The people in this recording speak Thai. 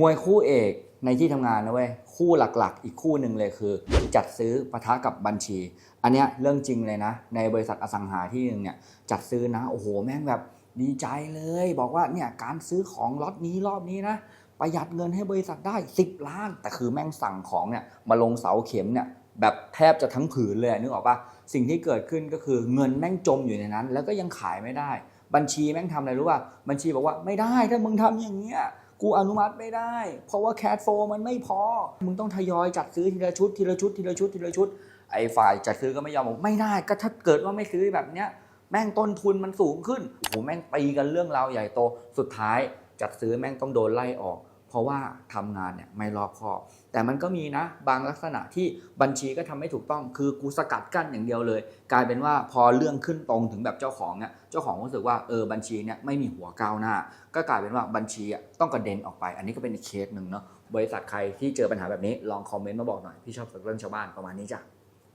มวยคู่เอกในที่ทำงานนะเว้ยคู่หลักๆ อีกคู่หนึ่งเลยคือ จัดซื้อปะทะกับบัญชี อันเนี้ยเรื่องจริงเลยนะ ในบริษัทอสังหาที่หนึ่งเนี่ยจัดซื้อนะโอ้โหแม่งแบบดีใจเลย บอกว่าเนี่ยการซื้อของล็อตนี้รอบนี้นะประหยัดเงินให้บริษัทได้ 10 ล้าน แต่คือแม่งสั่งของเนี่ยมาลงเสาเข็มเนี่ยแบบแทบจะทั้งผืนเลยนึกออกปะสิ่งที่เกิดขึ้นก็คือเงินแม่งจมอยู่ในนั้น แล้วก็ยังขายไม่ได้ บัญชีแม่งทำอะไรรู้ป่ะบัญชีบอกว่าไม่ได้ถ้ามึงทำอย่างเงี้ย กูอนุมัติไม่ได้ เพราะว่าแคดโฟมันไม่พอ มึงต้องทยอยจัดซื้อทีละชุดทีละชุดทีละชุดทีละชุด ไอ้ฝ่ายจัดซื้อก็ไม่ยอมบอกไม่ได้ ก็ถ้าเกิดว่าไม่ซื้อแบบเนี้ยแม่งต้นทุนมันสูงขึ้นโอ้โหแม่งตีกันเรื่องราวใหญ่โต สุดท้ายจัดซื้อแม่งต้องโดนไล่ออก เพราะว่าทำงานเนี่ยไม่รอบคอบ แต่มันก็มีนะบางลักษณะที่บัญชีก็ทำไม่ถูกต้อง คือกูสกัดกั้นอย่างเดียวเลย กลายเป็นว่าพอเรื่องขึ้นตรงถึงแบบเจ้าของเนี่ยเจ้าของรู้สึกว่าเออบัญชีเนี่ยไม่มีหัวก้าวหน้า ก็กลายเป็นว่าบัญชีอะต้องกระเด็นออกไป อันนี้ก็เป็นเคสหนึ่งเนาะบริษัทใครที่เจอปัญหาแบบนี้ลองคอมเมนต์มาบอกหน่อยพี่ชอบสักเรื่องชาวบ้านประมาณนี้จ้ะ